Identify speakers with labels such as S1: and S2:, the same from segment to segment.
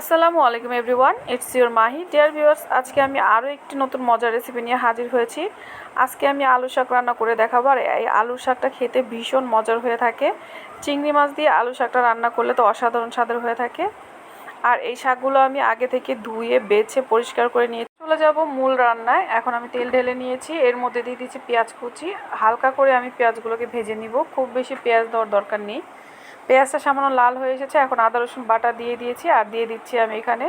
S1: আসসালামু আলাইকুম everyone, it's your Mahi. Dear viewers আজকে আমি আরও একটি নতুন মজার রেসিপি নিয়ে হাজির হয়েছি। আজকে আমি আলু শাক রান্না করে দেখাবো, আর এই আলু শাকটা খেতে ভীষণ মজার হয়ে থাকে। চিংড়ি মাছ দিয়ে আলু শাকটা রান্না করলে তো অসাধারণ স্বাদের হয়ে থাকে। আর এই শাকগুলো আমি আগে থেকে ধুয়ে, বেছে, পরিষ্কার করে নিয়ে চলে যাব মূল রান্নায়। এখন আমি তেল ঢেলে নিয়েছি, এর মধ্যে দিয়ে দিচ্ছি পেঁয়াজ কুচি। হালকা করে আমি পেঁয়াজগুলোকে ভেজে নিব, খুব বেশি পেঁয়াজ দেওয়ার দরকার নেই। পেঁয়াজটা সামান্য লাল হয়ে এসেছে, এখন আদা, রসুন বাটা দিয়ে দিয়েছি আর দিয়ে দিচ্ছি আমি এখানে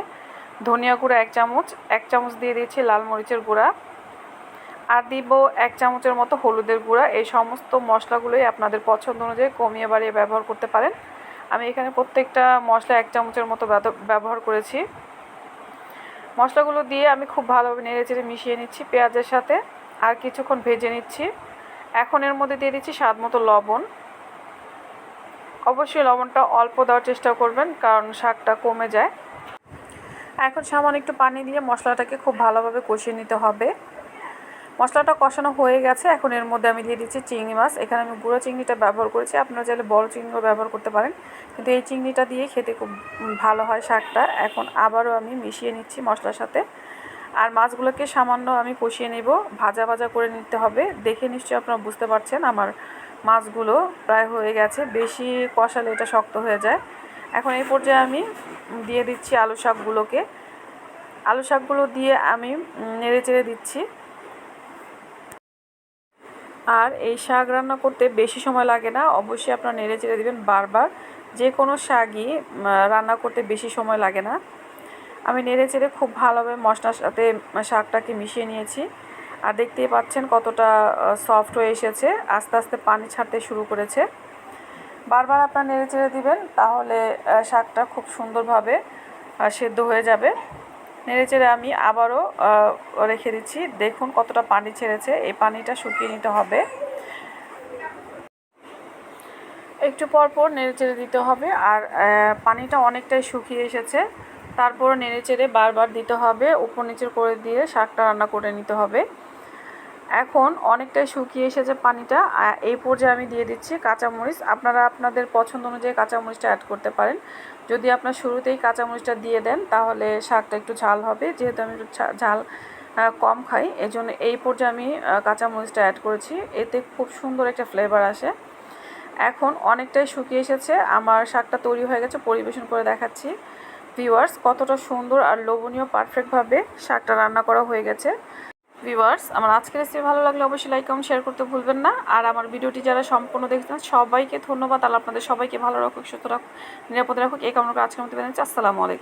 S1: ধনিয়া গুঁড়া এক চামচ এক চামচ দিয়ে দিয়েছি লাল মরিচের গুঁড়া আর দিব এক চামচের মতো হলুদের গুঁড়া। এই সমস্ত মশলাগুলোই আপনাদের পছন্দ অনুযায়ী কমিয়ে বাড়িয়ে ব্যবহার করতে পারেন। আমি এখানে প্রত্যেকটা মশলা এক চামচের মতো ব্যবহার করেছি। মশলাগুলো দিয়ে আমি খুব ভালোভাবে নেড়ে চেড়ে মিশিয়ে নিচ্ছি পেঁয়াজের সাথে। আর কিছুক্ষণ ভেজে নিচ্ছি। এখন এর মধ্যে দিয়ে দিচ্ছি স্বাদ মতো লবণ। অবশ্যই লবণটা অল্প দেওয়ার চেষ্টা করবেন, কারণ শাকটা কমে যায়। এখন সামান্য একটু পানি দিয়ে মশলাটাকে খুব ভালোভাবে কষিয়ে নিতে হবে। মশলাটা কষানো হয়ে গেছে, এখন এর মধ্যে আমি দিয়ে দিচ্ছি চিংড়ি মাছ। এখানে আমি গুঁড়ো চিংড়িটা ব্যবহার করেছি, আপনারা চাইলে বড় চিংড়িও ব্যবহার করতে পারেন। কিন্তু এই চিংড়িটা দিয়ে খেতে খুব ভালো হয় শাকটা। এখন আবারও আমি মিশিয়ে নিচ্ছি মশলার সাথে। আর মাছগুলোকে সামান্য আমি কষিয়ে নেব, ভাজা ভাজা করে নিতে হবে। দেখে নিশ্চয়ই আপনারা বুঝতে পারছেন, আমার মাছগুলো প্রায় হয়ে গেছে। বেশি কষালে এটা শক্ত হয়ে যায়। এখন এই পর্যায়ে আমি দিয়ে দিচ্ছি আলু শাকগুলোকে। আলু শাকগুলো দিয়ে আমি নেড়ে চেড়ে দিচ্ছি। আর এই শাক রান্না করতে বেশি সময় লাগে না। অবশ্যই আপনারা নেড়ে চেড়ে দেবেন বারবার। যে কোনো শাকই রান্না করতে বেশি সময় লাগে না। আমি নেড়ে চেড়ে খুব ভালোভাবে মশলার সাথে শাকটাকে মিশিয়ে নিয়েছি। আর দেখতেই পাচ্ছেন কতটা সফট হয়ে এসেছে। আস্তে আস্তে পানি ছাড়তে শুরু করেছে। বারবার আপনার নেড়ে চেড়ে দিবেন, তাহলে শাকটা খুব সুন্দরভাবে সেদ্ধ হয়ে যাবে। নেড়ে চেড়ে আমি আবারও রেখে দিচ্ছি। দেখুন কতটা পানি ছেড়েছে। এই পানিটা শুকিয়ে নিতে হবে। একটু পর পর নেড়ে চেড়ে দিতে হবে। আর পানিটা অনেকটাই শুকিয়ে এসেছে। তারপর নেড়ে চেড়ে বারবার দিতে হবে। উপর নিচের করে দিয়ে শাকটা রান্না করে নিতে হবে। এখন অনেকটাই শুকিয়ে এসেছে পানিটা এই পর্যায়ে আমি দিয়ে দিচ্ছি কাঁচামরিচ। আপনারা আপনাদের পছন্দ অনুযায়ী কাঁচামরিচটা অ্যাড করতে পারেন। যদি আপনার শুরুতেই কাঁচামরিচটা দিয়ে দেন, তাহলে শাকটা একটু ঝাল হবে। যেহেতু আমি একটু ঝাল কম খাই এই জন্য এই পর্যায়ে আমি কাঁচামরিচটা অ্যাড করেছি। এতে খুব সুন্দর একটা ফ্লেভার আসে। এখন অনেকটাই শুকিয়ে এসেছে। আমার শাকটা তৈরি হয়ে গেছে, পরিবেশন করে দেখাচ্ছি। ভিওয়ার্স কতটা সুন্দর আর লোভনীয় পারফেক্টভাবে শাকটা রান্না করা হয়ে গেছে। ভিউয়ার্স, আমার আজকের রেসিপি ভালো লাগলে অবশ্যই লাইক কমেন্ট শেয়ার করতে ভুলবেন না। আর আমার ভিডিওটি যারা সম্পূর্ণ দেখছেন, সবাইকে ধন্যবাদ। আর আপনাদের সবাইকে ভালো রাখুক, সুস্থ রাখুক, নিরাপদে রাখুক। এই কামনা করে আজকের মতো বেরোচ্ছি আসসালামু আলাইকুম।